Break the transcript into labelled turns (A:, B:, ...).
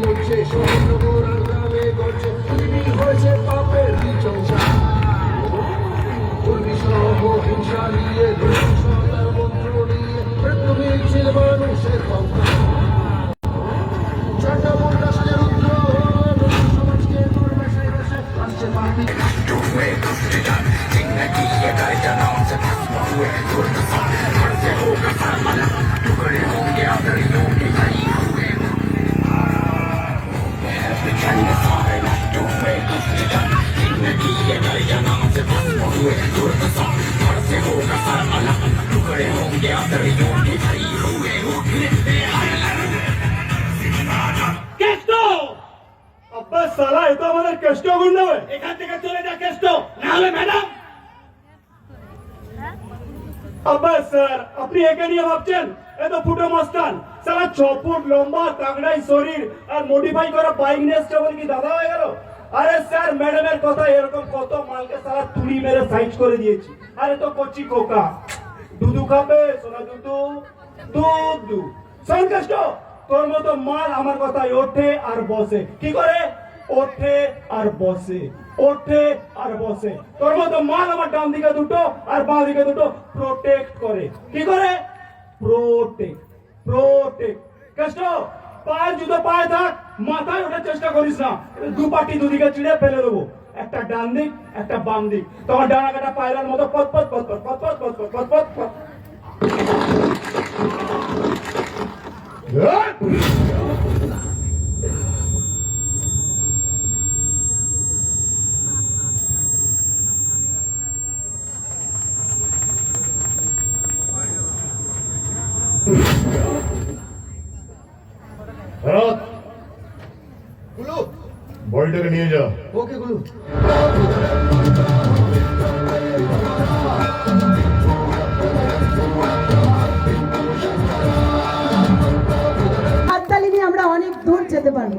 A: মরছে সৈন্যগর আর গ্রামে গড়ছে তিনি হয়েছে পাপের বিচংসা কর্মী সহ হিংসা নিয়ে সরকার মন্ত্র নিয়ে মৃত্যু মিলছিল মানুষের কথা
B: Kurta fan,
C: সালা এ তো আমাদের কেষ্ট গুন্ডা হবে এখান থেকে চলে যা কেষ্ট। না হলে ম্যাডাম। আব্বা স্যার আপনি একে নিয়ে ভাবছেন? এ তো ফুটো মস্তান। সালা ছ ফুট লম্বা তাগড়াই শরীর আর মডিফাই করা বাইক নিয়ে এসছে বলে কি দাদা হয়ে গেল? আরে স্যার ম্যাডামের কথা এরকম কত মালকে সালা তুলি মেরে সাইজ করে দিয়েছি। আরে তো করছি কোকা দুধু খাবে সোনা দুধু দুধ। দু শোন তোর মতো মাল আমার কথায় ওঠে আর বসে। কি করে? ওঠে আর বসে, ওঠে আর বসে। তোর মতো মাল আমার ডান দিকে দুটো আর বাঁ দিকে দুটো প্রোটেক্ট করে। কি করে? প্রোটেক্ট প্রোটেক্ট কষ্ট? পায়ের জুতো, পায়ে থাক মাথায় ওঠার চেষ্টা করিস না। দু পাটি দুদিকে চিড়ে ফেলে দেবো। একটা ডান দিক, একটা বাম দিক। তোমার ডানা কাটা পায়রার মতো পথ পথ পথ পথ পথ পথ পথ পথ পথ পথ। পথ
D: ভারত বলটাকে নিয়ে যাও ওকে গুলু
E: হাততালি নিয়ে আমরা অনেক দূর যেতে পারব।